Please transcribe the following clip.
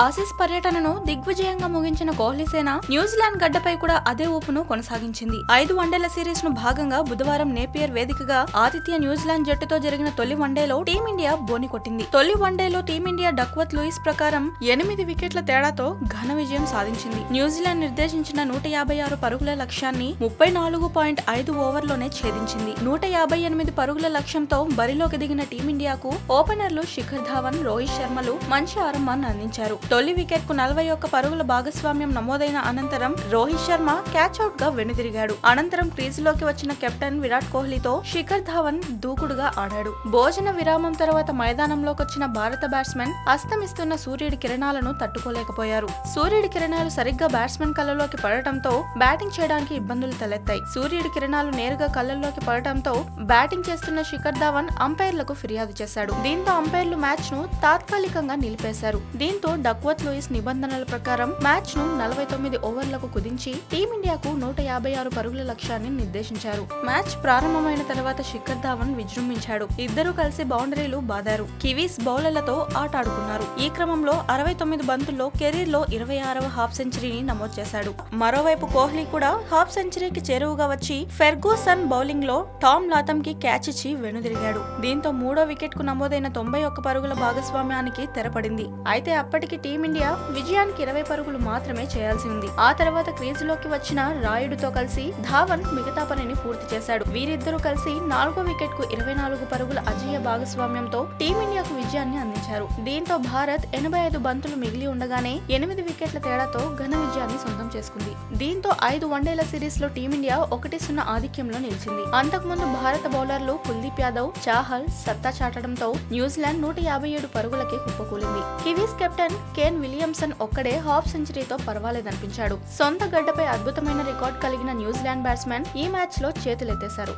Aussies పర్యటనను దిగ్విజయంగా ముగించిన కోహ్లీ సేన న్యూజిలాండ్ గడ్డపై కూడా అదే ఊపును కొనసాగించింది. ఐదు వన్డేల సిరీస్ను భాగంగా బుధవారం నేపియర్ వేదికగా ఆతిథ్య న్యూజిలాండ్ జట్టుతో జరిగిన తొలి వన్డేలో టీమిండియా బోని కొట్టింది. తొలి వన్డేలో టీమిండియా డక్వత్ లూయిస్ ప్రకారం ఎనిమిది వికెట్ల తేడాతో ఘన విజయం సాధించింది. న్యూజిలాండ్ నిర్దేశించిన నూట యాభై ఆరు పరుగుల లక్ష్యాన్ని ముప్పై నాలుగు పాయింట్ ఐదు ఓవర్లోనే ఛేదించింది. నూట యాభై ఎనిమిది పరుగుల లక్ష్యంతో బరిలోకి దిగిన టీమిండియాకు ఓపెనర్లు శిఖర్ ధావన్ రోహిత్ శర్మలు మంచి ఆరంభాన్ని అందించారు. తొలి వికెట్కు నలభై ఒక్క పరుగుల భాగస్వామ్యం నమోదైన అనంతరం రోహిత్ శర్మ క్యాచ్ అవుట్గా వెనుదిరిగాడు. అనంతరం క్రీజులోకి వచ్చిన కెప్టెన్ విరాట్ కోహ్లీతో శిఖర్ ధావన్ దూకుడుగా ఆడాడు. భోజన విరామం తర్వాత మైదానంలోకి వచ్చిన భారత బ్యాట్స్మెన్ అస్తమిస్తున్న సూర్యుడి కిరణాలను తట్టుకోలేకపోయారు. సూర్యుడి కిరణాలు సరిగ్గా బ్యాట్స్మెన్ కళ్ళలోకి పడటంతో బ్యాటింగ్ చేయడానికి ఇబ్బందులు తలెత్తాయి. సూర్యుడి కిరణాలు నేరుగా కళ్ళల్లోకి పడటంతో బ్యాటింగ్ చేస్తున్న శిఖర్ ధావన్ అంపైర్లకు ఫిర్యాదు చేశాడు. దీంతో అంపైర్లు మ్యాచ్ను తాత్కాలికంగా నిలిపేశారు. దీంతో డక్వత్ లూయిస్ నిబంధనల ప్రకారం మ్యాచ్ను నలభై తొమ్మిది ఓవర్లకు కుదించి టీమిండియాకు నూట యాభై ఆరు పరుగుల లక్ష్యాన్ని నిర్దేశించారు. మ్యాచ్ ప్రారంభమైన తర్వాత శిఖర్ ధావన్ విజృంభించాడు. ఇద్దరూ కలిసి బౌండరీలు బాదారు. కివీస్ బౌలర్లతో ఆట ఆడుకున్నారు ఈ క్రమంలో అరవై తొమ్మిది బంతుల్లో కెరీర్లో ఇరవై ఆరవ హాఫ్ సెంచరీని నమోదు చేశాడు. మరోవైపు కోహ్లీ కూడా హాఫ్ సెంచరీకి చేరువగా వచ్చి ఫెర్గూసన్ బౌలింగ్లో టామ్ లాథమ్కి క్యాచ్ ఇచ్చి వెనుదిరిగాడు. దీంతో మూడో వికెట్కు నమోదైన తొంభై ఒక్క పరుగుల భాగస్వామ్యానికి తెరపడింది. అయితే అప్పటికి టీమిండియా విజయానికి ఇరవై పరుగులు మాత్రమే చేయాల్సి ఉంది. ఆ తర్వాత క్రీజులోకి వచ్చిన రాయుడుతో కలిసి ధావన్ మిగతా పనిని పూర్తి చేశాడు. వీరిద్దరూ కలిసి నాలుగో వికెట్కు ఇరవై నాలుగు పరుగుల అజేయ భాగస్వామ్యంతో టీమిండియాకు విజయాన్ని అందించారు. దీంతో భారత్ ఎనభై ఐదు బంతులు మిగిలి ఉండగానే ఎనిమిది వికెట్ల తేడాతో ఘన విజయాన్ని చేసుకుంది. దీంతో ఐదు వన్డేల సిరీస్లో టీమిండియా ఒకటి సున్నా ఆధిక్యంలో నిలిచింది. అంతకుముందు భారత బౌలర్లు కుల్దీప్ యాదవ్ చాహల్ సత్తా చాటడంతో న్యూజిలాండ్ నూట యాభై ఏడు పరుగులకే కుప్పకూలింది. కివీస్ కెప్టెన్ కేన్ విలియమ్సన్ ఒక్కడే హాఫ్ సెంచరీతో పర్వాలేదనిపించాడు. సొంత గడ్డపై అద్భుతమైన రికార్డ్ కలిగిన న్యూజిలాండ్ బ్యాట్స్మెన్ ఈ మ్యాచ్లో చేతులెత్తేశారు.